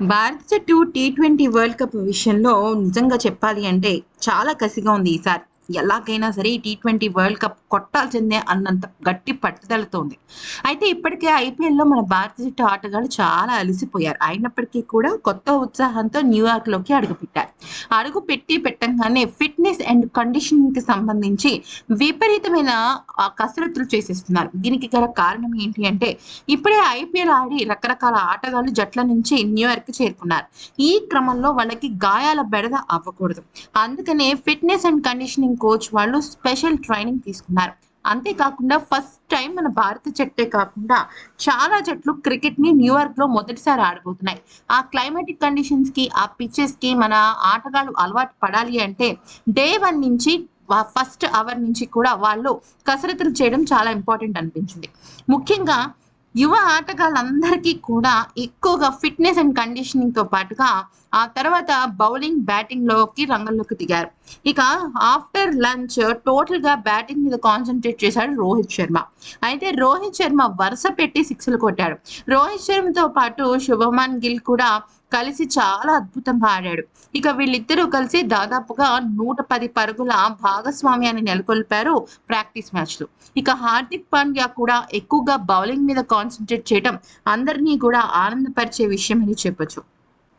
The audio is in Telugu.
భారత జట్టు టీ ట్వంటీ వరల్డ్ కప్ విషయంలో నిజంగా చెప్పాలి అంటే చాలా కసిగా ఉంది ఈసారి ఎలాగైనా సరే టీ ట్వంటీ వరల్డ్ కప్ కొట్టాల్సిందే అన్నంత గట్టి పట్టుదలతో ఉంది అయితే ఇప్పటికే ఐపీఎల్లో మన భారత జట్టు ఆటగాళ్ళు చాలా అలసిపోయారు. అయినప్పటికీ కూడా కొత్త ఉత్సాహంతో న్యూయార్క్లోకి అడుగుపెట్టారు. అడుగు పెట్టి పెట్టంగానే ఫిట్నెస్ అండ్ కండిషనింగ్కి సంబంధించి విపరీతమైన కసరత్తులు చేసేస్తున్నారు. దీనికి గల కారణం ఏంటి అంటే ఇప్పుడే ఐపీఎల్ ఆడి రకరకాల ఆటగాళ్ళు జట్ల నుంచి న్యూయార్క్ చేరుకున్నారు. ఈ క్రమంలో వాళ్ళకి గాయాల బెడద అవ్వకూడదు. అందుకనే ఫిట్నెస్ అండ్ కండిషనింగ్ కోచ్ వాళ్ళు స్పెషల్ ట్రైనింగ్ తీసుకున్నారు. అంతేకాకుండా ఫస్ట్ టైం మన భారత జట్టే కాకుండా చాలా జట్లు క్రికెట్ని న్యూయార్క్లో మొదటిసారి ఆడబోతున్నాయి. ఆ క్లైమాటిక్ కండిషన్స్కి ఆ పిచ్చెస్కి మన ఆటగాళ్ళు అలవాటు పడాలి అంటే డే వన్ నుంచి ఫస్ట్ అవర్ నుంచి కూడా వాళ్ళు కసరత్తులు చేయడం చాలా ఇంపార్టెంట్ అనిపించింది. ముఖ్యంగా యువ ఆటగాళ్ళందరికీ కూడా ఎక్కువగా ఫిట్నెస్ అండ్ కండిషనింగ్తో పాటుగా ఆ తర్వాత బౌలింగ్ బ్యాటింగ్లోకి రంగంలోకి దిగారు. ఇక ఆఫ్టర్ లంచ్ టోటల్గా బ్యాటింగ్ మీద కాన్సన్ట్రేట్ చేశాడు రోహిత్ శర్మ. అయితే రోహిత్ శర్మ వరుస పెట్టి సిక్స్లు కొట్టాడు. రోహిత్ శర్మతో పాటు శుభమాన్ గిల్ కూడా కలిసి చాలా అద్భుతంగా ఆడాడు ఇక వీళ్ళిద్దరూ కలిసి దాదాపుగా నూట పది పరుగుల భాగస్వామ్యాన్ని నెలకొల్పారు ప్రాక్టీస్ మ్యాచ్లో ఇక హార్దిక్ పాండ్యా కూడా ఎక్కువగా బౌలింగ్ మీద కాన్సన్ట్రేట్ చేయడం అందరినీ కూడా ఆనందపరిచే విషయం అని చెప్పొచ్చు.